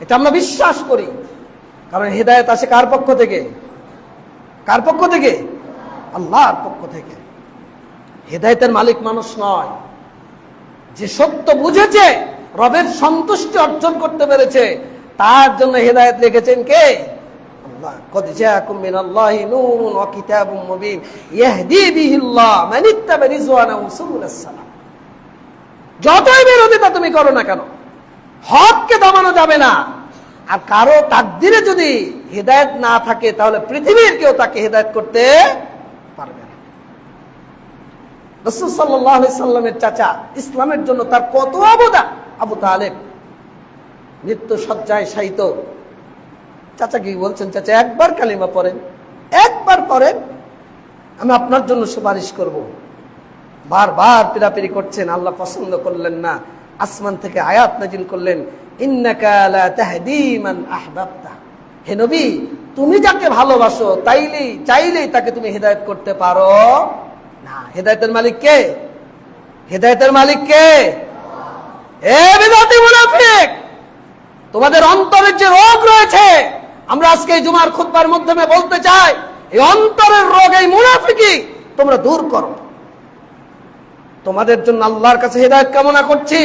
এটা আমরা বিশ্বাস করি। কারণ হৃদায়ত আসে কার পক্ষ থেকে? কার পক্ষ থেকে? আল্লাহর পক্ষ থেকে। হৃদায়তের মালিক মানুষ নয়। যে সত্য বুঝেছে, রবের সন্তুষ্টি অর্জন করতে পেরেছে, তার জন্য হৃদায়ত লিখেছেন কে? যতই বিরোধিতা তুমি করো না কেন হককে দমানো যাবে না। আর কারও তাকদিরে যদি হেদায়েত না থাকে, তাহলে পৃথিবীর কেউ তাকে হেদায়েত করতে পারবে না। রসুল সাল্লামের চাচা ইসলামের জন্য তার কত অবদান? আবু তালেব মৃত্যু সজ্জায় শায়িত। চাচা কি বলছেন? চাচা, একবার কালিমা পড়েন, একবার পড়েন, আমি আপনার জন্য সুপারিশ করব। বারবার পিরাপিরি করছেন, আল্লাহ পছন্দ করলেন না। আসমান থেকে আয়াত নাজিল করলেন হে নবী, তুমি যাকে ভালোবাসো, তাইলেই, চাইলেই তাকে তুমি হেদায়েত করতে পারো। না, হেদায়েতের মালিক কে? হেদায়েতের মালিক কে? তোমাদের অন্তরের যে রোগ রয়েছে, আমরা আজকে জুমার খুতবার মাধ্যমে বলতে চাই, এই অন্তরের রোগ, এই মুনাফিকি তোমরা দূর করো। তোমাদের জন্য আল্লাহর কাছে হেদায়ত কামনা করছি।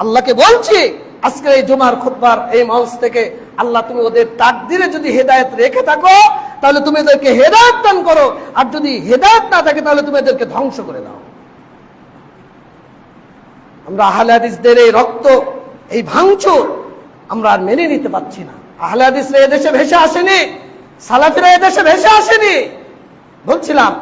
আল্লাহকে বলছি, আজকে এই জুমার খুতবার, এই মঞ্চ থেকে আল্লাহ তুমি ওদের তাকদিরে যদি হেদায়ত রেখে থাকো, তাহলে তুমি এদেরকে হেদায়ত দান করো। আর যদি হেদায়ত না থাকে, তাহলে তুমি এদেরকে ধ্বংস করে দাও। আমরা আহলে হাদিসদের এই রক্ত, এই ভাঙচুর আমরা আর মেনে নিতে পারছি না। আহলে হাদিসরা এদেশে ভেসে আসেনি, সালাফিরা এদেশে ভেসে আসেনি। বলছিলাম